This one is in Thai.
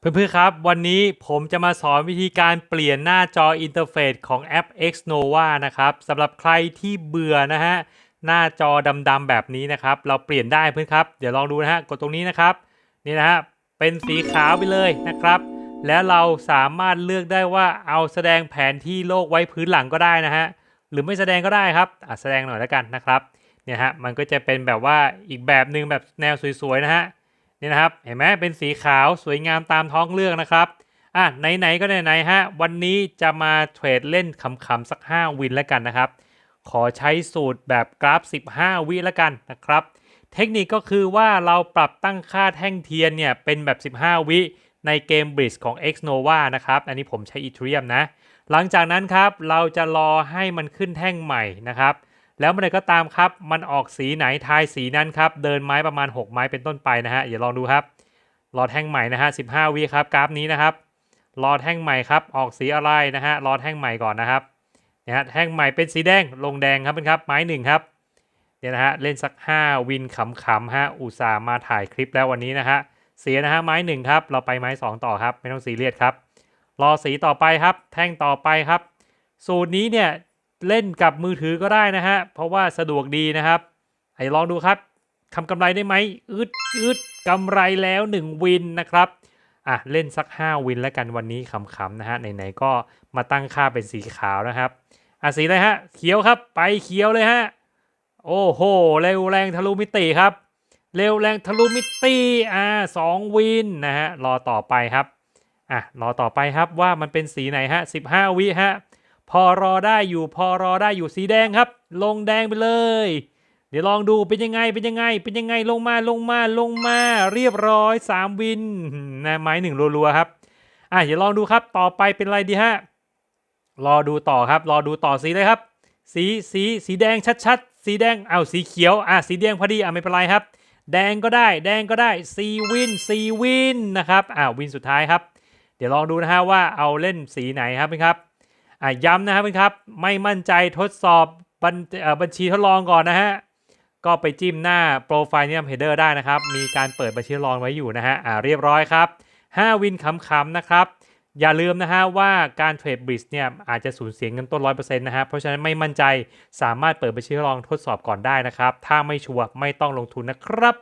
เพื่อนๆครับ วันนี้ผมจะมาสอนวิธีการเปลี่ยนหน้าจออินเทอร์เฟซของแอป Xnova นะครับสำหรับใครที่เบื่อนะฮะหน้าจอดำๆแบบนี้นะครับ เราเปลี่ยนได้เพื่อนครับ เดี๋ยวลองดูนะฮะกดตรงนี้นะครับนี่นะฮะเป็นสีขาวไปเลยนะครับ แล้วเราสามารถเลือกได้ว่าเอาแสดงแผนที่โลกไว้พื้นหลังก็ได้นะฮะหรือไม่แสดงก็ได้ครับอะแสดงหน่อยแล้วกันนะครับเนี่ยฮะมันก็จะเป็นแบบว่าอีกแบบหนึ่งแบบแนวสวยๆนะฮะ นี่นะครับ เห็นไหมเป็นสีขาวสวยงามตามท้องเรื่องนะครับอะไหนๆก็ไหนๆฮะวันนี้จะมาเทรดเล่นขำๆสัก 5 วินแล้วกันนะครับ ขอใช้สูตรแบบกราฟ 15 วิแล้วกันนะครับ เทคนิคก็คือว่าเราปรับตั้งค่าแท่งเทียนเนี่ยเป็นแบบ 15 วิในเกม b r i d g ของ Xnova นะครับ อันนี้ผมใช้ Ethereum นะ หลังจากนั้นครับเราจะรอให้มันขึ้นแท่งใหม่นะครับ แล้วเมื่อไหร่ก็ตามครับ มันออกสีไหนทายสีนั้นครับ เดินไม้ประมาณ 6 ไม้เป็นต้นไปนะฮะอย่าลองดูครับรอแท่งใหม่นะฮะ15วิครับกราฟนี้นะครับรอแท่งใหม่ครับ ออกสีอะไรนะฮะรอแท่งใหม่ก่อนนะครับเนี่ยฮะแท่งใหม่เป็นสีแดงลงแดงครับเป็นครับไม้หนึ่งครับเนี่ยนะฮะเล่นสัก 5 วินขำๆฮะอุตส่าห์มาถ่ายคลิปแล้ววันนี้นะฮะเสียนะฮะไม้หนึ่งครับเราไปไม้สองต่อครับ ไม่ต้องซีเรียสครับรอสีต่อไปครับ แท่งต่อไปครับ สูตรนี้เนี่ย เล่นกับมือถือก็ได้นะฮะ เพราะว่าสะดวกดีนะครับให้ลองดูครับทำกำไรได้ไหมอึดอึดกำไรแล้ว 1 วินนะครับอะเล่นสัก 5 วินแล้วกันวันนี้ขำๆนะฮะไหนๆก็มาตั้งค่าเป็นสีขาวนะครับอะสีอะไรฮะเขียวครับ ไปเขียวเลยฮะโอ้โหเร็วแรงทะลุมิติครับ เร็วแรงทะลุมิติอ่าสองวินนะฮะรอต่อไปครับอะรอต่อไปครับว่ามันเป็นสีไหนฮะ15 วิฮะ พอรอได้อยู่พอรอได้อยู่สีแดงครับ ลงแดงไปเลย เดี๋ยวลองดูเป็นยังไงเป็นยังไง เป็นยังไงลงมาลงมาลงมาเรียบร้อย 3 วินนะไม้หนึ่งรัวๆครับอะเดี๋ยวลองดูครับต่อไปเป็นอะไรดีฮะรอดูต่อครับ รอดูต่อสีเลยครับ สีสีสีแดงชัดๆ สีแดงเอาสีเขียวอะสีแดงพอดีอะไม่เป็นไรครับ แดงก็ได้ แดงก็ได้สีวินสีวินนะครับอ่าวินสุดท้ายครับ เดี๋ยวลองดูนะฮะว่าเอาเล่นสีไหนครับพี่ครับ ย้ำนะครับเพื่อนครับ ไม่มั่นใจทดสอบบัญบัญชีทดลองก่อนนะฮะ ก็ไปจิ้มหน้าโปรไฟล์เนี่ยเพเดอร์ได้นะครับ มีการเปิดบัญชีทดลองไว้อยู่นะฮะอ่าเรียบร้อยครับ 5 วินขำๆนะครับ อย่าลืมนะฮะว่าการเทรดบริดเนี่ยอาจจะสูญเสียเงินต้น100%นะฮะ เพราะฉะนั้นไม่มั่นใจสามารถเปิดบัญชีทดลองทดสอบก่อนได้นะครับ ถ้าไม่ชัวร์ไม่ต้องลงทุนนะครับ